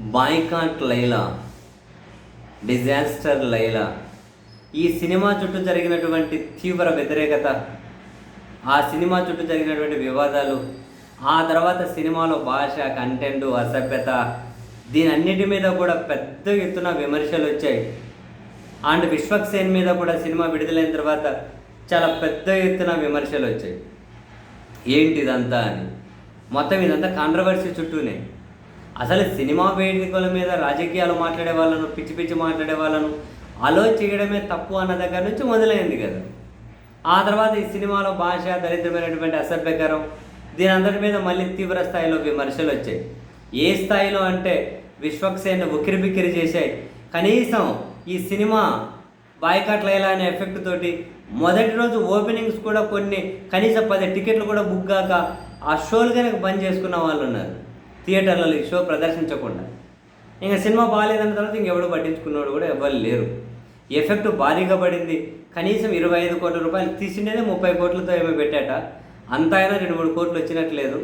Boycott Laila disaster Laila. ఈ cinema చుట్టూ జరిగినటువంటి తీవ్ర వ్యతిరేకత ఆ సినిమా చుట్టూ జరిగినటువంటి వివాదాలు ఆ తర్వాత సినిమాలో భాష కంటెంట్ అసభ్యత దీని అన్నిటి మీద కూడా పెద్ద ఎత్తున విమర్శలు వచ్చాయి. అండ్ విశ్వక్సేన్ మీద కూడా సినిమా విడుదలైన తర్వాత చాలా పెద్ద ఎత్తున విమర్శలు వచ్చాయి. ఏంటి ఇదంతా అని. మొత్తం ఇదంతా కాంట్రవర్సీ చుట్టూనే. అసలు సినిమా వేదికల మీద రాజకీయాలు మాట్లాడే వాళ్ళను పిచ్చి పిచ్చి మాట్లాడే వాళ్ళను అలో చేయడమే తప్పు అన్న దగ్గర నుంచి మొదలైంది కదా. ఆ తర్వాత ఈ సినిమాలో భాష దరిద్రమైనటువంటి అసభ్యకరం దీని అందరి మీద మళ్ళీ తీవ్ర స్థాయిలో విమర్శలు వచ్చాయి. ఏ స్థాయిలో అంటే విశ్వక్సేన్ ఉక్కిరి బిక్కిరి చేశాయి. కనీసం ఈ సినిమా బాయ్కాట్ లైలా అనే ఎఫెక్ట్ తోటి మొదటి రోజు ఓపెనింగ్స్ కూడా కొన్ని కనీసం పది టికెట్లు కూడా బుక్ కాక ఆ షోలు కనుక బంద్ చేసుకున్న వాళ్ళు ఉన్నారు. థియేటర్లలో ఈ షో ప్రదర్శించకుండా. ఇంకా సినిమా బాగాలేదన్న తర్వాత ఇంకెవడు పట్టించుకున్నవాడు కూడా ఎవ్వరు లేరు. ఎఫెక్ట్ భారీగా పడింది. కనీసం ఇరవై ఐదు కోట్ల రూపాయలు తీసిండేదే ముప్పై కోట్లతో ఏమో పెట్టాట. అంత అయినా రెండు మూడు కోట్లు వచ్చినట్లేదు.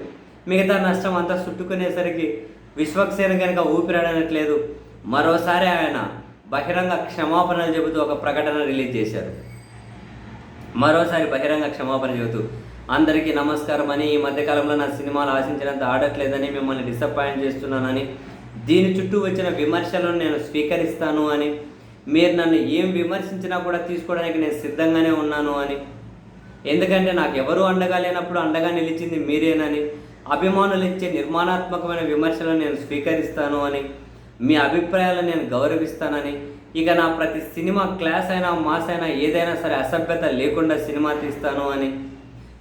మిగతా నష్టం అంతా చుట్టుకునేసరికి విశ్వక్సేన కనుక ఊపిరాడనట్లేదు. మరోసారి ఆయన బహిరంగ క్షమాపణలు చెబుతూ ఒక ప్రకటన రిలీజ్ చేశారు. మరోసారి బహిరంగ క్షమాపణ చెబుతూ అందరికీ నమస్కారం అని ఈ మధ్యకాలంలో నా సినిమాలు ఆశించినంత ఆడట్లేదని మిమ్మల్ని డిసప్పాయింట్ చేస్తున్నానని దీని చుట్టూ వచ్చిన విమర్శలను నేను స్వీకరిస్తాను అని మీరు నన్ను ఏం విమర్శించినా కూడా తీసుకోవడానికి నేను సిద్ధంగానే ఉన్నాను అని. ఎందుకంటే నాకు ఎవరు అండగా లేనప్పుడు అండగా నిలిచింది మీరేనని అభిమానులు ఇచ్చే నిర్మాణాత్మకమైన విమర్శలను నేను స్వీకరిస్తాను అని మీ అభిప్రాయాలను నేను గౌరవిస్తానని. ఇక నా ప్రతి సినిమా క్లాస్ అయినా మాస్ అయినా ఏదైనా సరే అసభ్యత లేకుండా సినిమా తీస్తాను అని.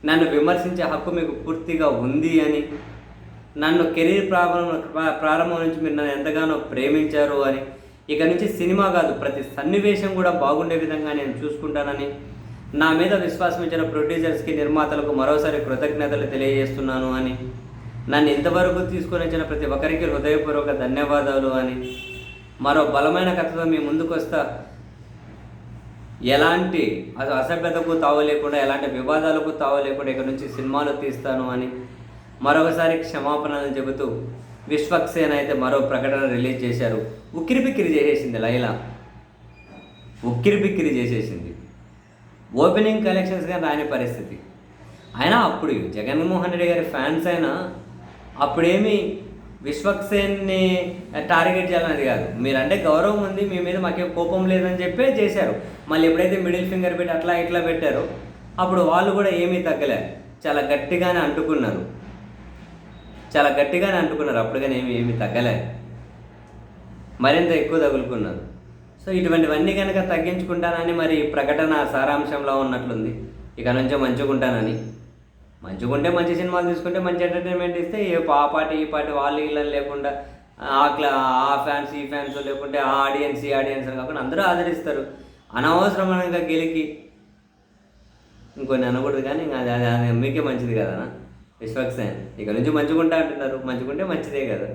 నన్ను విమర్శించే హక్కు మీకు పూర్తిగా ఉంది అని. నన్ను కెరీర్ ప్రారంభం ప్రారంభం నుంచి మీరు నన్ను ఎంతగానో ప్రేమించారు అని. ఇక నుంచి సినిమా కాదు ప్రతి సన్నివేశం కూడా బాగుండే విధంగా నేను చూసుకుంటానని. నా మీద విశ్వాసం ఇచ్చిన ప్రొడ్యూసర్స్కి నిర్మాతలకు మరోసారి కృతజ్ఞతలు తెలియజేస్తున్నాను అని. నన్ను ఇంతవరకు తీసుకొని వచ్చిన ప్రతి ఒక్కరికి హృదయపూర్వక ధన్యవాదాలు అని. మరో బలమైన కథతో మీ ముందుకు వస్తా ఎలాంటి అసభ్యతకు తావు లేకుండా ఎలాంటి వివాదాలకు తావు లేకుండా ఇక్కడ నుంచి సినిమాలు తీస్తాను అని మరొకసారి క్షమాపణలు చెబుతూ విశ్వక్సేన్ అయితే మరో ప్రకటన రిలీజ్ చేశారు. ఉక్కిరి బిక్కిరి చేసేసింది లైలా. ఉక్కిరి బిక్కిరి చేసేసింది. ఓపెనింగ్ కలెక్షన్స్ కానీ రాని పరిస్థితి. అయినా అప్పుడు జగన్మోహన్ రెడ్డి గారి ఫ్యాన్స్ అయినా అప్పుడేమి విశ్వక్సేన్ని టార్గెట్ చేయాలని కాదు. మీరంటే గౌరవం ఉంది మీ మీద మాకేం కోపం లేదని చెప్పే చేశారు. మళ్ళీ ఎప్పుడైతే మిడిల్ ఫింగర్ పెట్టి అట్లా ఇట్లా పెట్టారో అప్పుడు వాళ్ళు కూడా ఏమీ తగ్గలే. చాలా గట్టిగానే అంటుకున్నారు. చాలా గట్టిగానే అంటుకున్నారు అప్పుడు కానీ ఏమి ఏమీ తగ్గలే. మరింత ఎక్కువ తగులుకున్నారు. సో ఇటువంటివన్నీ కనుక తగ్గించుకుంటానని మరి ప్రకటన సారాంశంలో ఉన్నట్లుంది. ఇక నుంచి మంచుకుంటానని. మంచిగా ఉంటే మంచి సినిమాలు తీసుకుంటే మంచి ఎంటర్టైన్మెంట్ ఇస్తే ఏ ఆ పార్టీ ఈ పార్టీ వాళ్ళు వీళ్ళని లేకుండా ఆ క్లా ఆ ఫ్యాన్స్ ఈ ఫ్యాన్స్ లేకుంటే ఆ ఆడియన్స్ ఈ ఆడియన్స్ అని కాకుండా అందరూ ఆదరిస్తారు. అనవసరమైన గెలికి. ఇంకొన్ని అనకూడదు కానీ ఇంకా అది అది మీకే మంచిది కదా విశ్వక్సేన్ ఇక నుంచి మంచిగుంటా అంటున్నారు. మంచిగుంటే మంచిదే కదా.